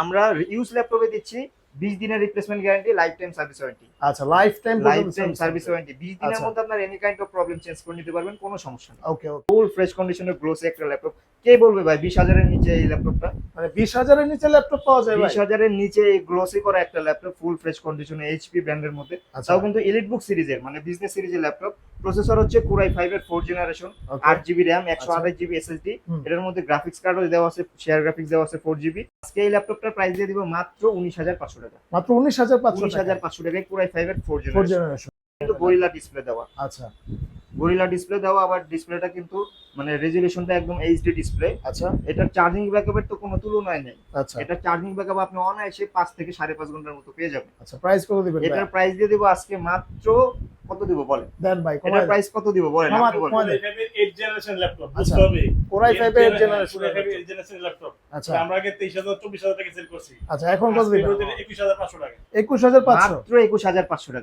আমরা ইউজ ল্যাপটপে দিচ্ছি বিশ দিনের replacement guarantee life time service warranty আচ্ছা life time life time service warranty বিশ দিনের আচ্ছা। মধ্যে আপনার any kind of problem change করে নিতে পারবেন কোনো সমস্যা নেই। ওকে ওকে ফুল ফ্রেশ কন্ডিশনের গ্লোসি একটা ল্যাপটপ কে বলবে ভাই বিশ হাজারের নিচে এই ল্যাপটপটা মানে বিশ হাজারের নিচে ল্যাপটপ পাওয়া যায় ভাই? বিশ হাজারের নিচে এই গ্লোসি করা একটা ল্যাপটপ ফুল ফ্রেশ কন্ডিশনে এইচপি ব্র্যান্ডের মধ্যে। আচ্ছা। তাও কিন্তু এলিট বুক সিরিজের মানে বিজনেস সিরিজের ল্যাপটপ প্রসেসর হচ্ছে কুরাই ফাইভ এর ফোর জেনারেশন আট জিবি র্যাম একশো আচ্ছা। আঠাশ জিবি এসএসডি। এটার মধ্যে গ্রাফিক্স কার্ডও দেওয়া আছে শেয়ার গ্রাফিক্স দেওয়া আছে ফোর জিবি আজকে এই ল্যাপটপটার প্রাইস দিয়ে দিব মাত্র উনিশ হাজার পাঁচশো টাকা। মাত্র উনিশ হাজার পাঁচশো উনিশ হাজার পাঁচশো টাকায় কুরাই ফাইভ এর ফোর জেনারেশন কিন্তু গরিলা ডিসপ্লে দেওয়া। আচ্ছা। গরিলা ডিসপ্লে দেওয়া আবার ডিসপ্লেটা কিন্তু মানে রেজুলেশনটা একদম এইচডি ডিসপ্লে আচ্ছা। এটার চার্জিং ব্যাকআপের তো কোনো তুলনায় নেই। আচ্ছা। এটা চার্জিং ব্যাকআপ আপনি অনায়াসে পাঁচ থেকে সাড়ে পাঁচ ঘণ্টার মতো পেয়ে যাবেন। আচ্ছা প্রাইস কত দিবেন এটার প্রাইস দিয়ে দেবো আজকে মাত্র কত দিব বলেন? দেন ভাই এটা প্রাইস কত দিব বলেন? আপনি বলেন। এইট জেনারেশন ল্যাপটপ আচ্ছা। বুঝতে হবে। কোরাই এর জেনারেশন এইট জেনারেশন ল্যাপটপ আচ্ছা। আমরা আগে তেইশ হাজার চব্বিশ হাজার টাকা সেল করছি। আচ্ছা এখন কত দিব একুশ হাজার পাঁচশো টাকা। একুশ হাজার পাঁচশো। মাত্র একুশ হাজার পাঁচশো টাকা।